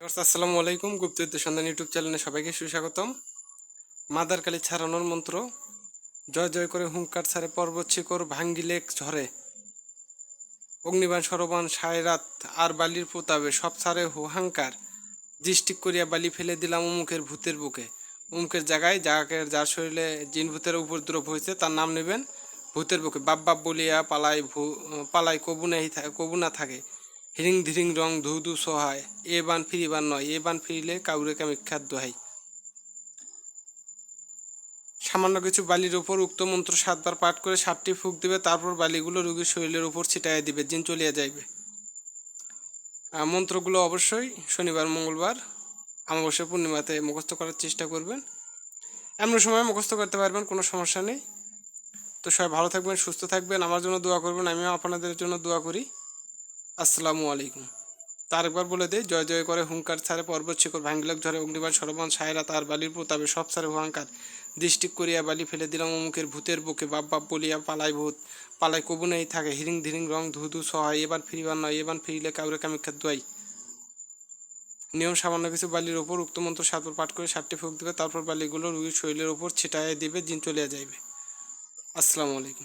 আসসালামু আলাইকুম। গুপ্তবিদ্যা সন্ধান ইউটিউব চ্যানেলে সবাইকে সুস্বাগতম। মাদার ছাড়ানোর মন্ত্র, জয় জয় করে হুঙ্কার ছাড়ে পর্বত শিকড় ভাঙ্গিলে ঝরে। অগ্নিবাণ সরবান সায়রাত আর বালির পোতাবে সব ছাড়ে হুহাঙ্কার। করিয়া বালি ফেলে দিলাম অমুকের ভূতের বুকে। অমুকের জায়গায় যার শরীরে জিন ভূতের উপদ্রব হয়েছে, তার নাম নেবেন ভূতের বুকে। বাপ বাপ বলিয়া পালাই ভূ পালাই কবু নাই কবু না থাকে। হিরিং ধিরিং রং ধু ধু সহায়। এ বান ফিরিবার নয়, এ বান ফিরিলে কাউরে কামিক্ষার দোহাই। সামান্য কিছু বালির ওপর উক্ত মন্ত্র সাতবার পাঠ করে সাতটি ফুক দিবে, তারপর বালিগুলো রোগীর শরীরের উপর ছিটাইয়া দিবে, জিন চলিয়া যাইবে। মন্ত্রগুলো অবশ্যই শনিবার, মঙ্গলবার, অমাবস্যা, পূর্ণিমাতে মুখস্থ করার চেষ্টা করবেন। এমন সময় মুখস্থ করতে পারবেন, কোনো সমস্যা নেই। তো সবাই ভালো থাকবেন, সুস্থ থাকবেন। আমার জন্য দোয়া করবেন, আমিও আপনাদের জন্য দোয়া করি। আসসালামু আলাইকুম। তার একবার বলে দে জয় জয় করে হুঙ্কার ছাড়ে পর্বত শিকড় ভাঙ্গিলাক ঝরে অগ্নিবার সরবান সায়রা তার বালির প্রতাপে সব ছাড়ে হুঙ্কার দৃষ্টি করিয়া বালি ফেলে দিলাম অমুকের ভূতের বুকে, বাপ বাপ বলিয়া পালাই ভূত। পালাই কবু নেই থাকে, হিরিং ধিরিং রং ধু ধু সহায়, এবার ফিরিবার নয়, এবার ফিরিলে কাউরে কামিক্ষার দোয়াই। নিয়ম সামান্য কিছু বালির ওপর উক্ত মন্ত্র সাতবার পাঠ করে সাতটি ফুক দিবে, তারপর বালিগুলো রুগীর শরীরের ওপর ছিটাইয়া দিবে দিন চলিয়া যাইবে। আসসালামু আলাইকুম।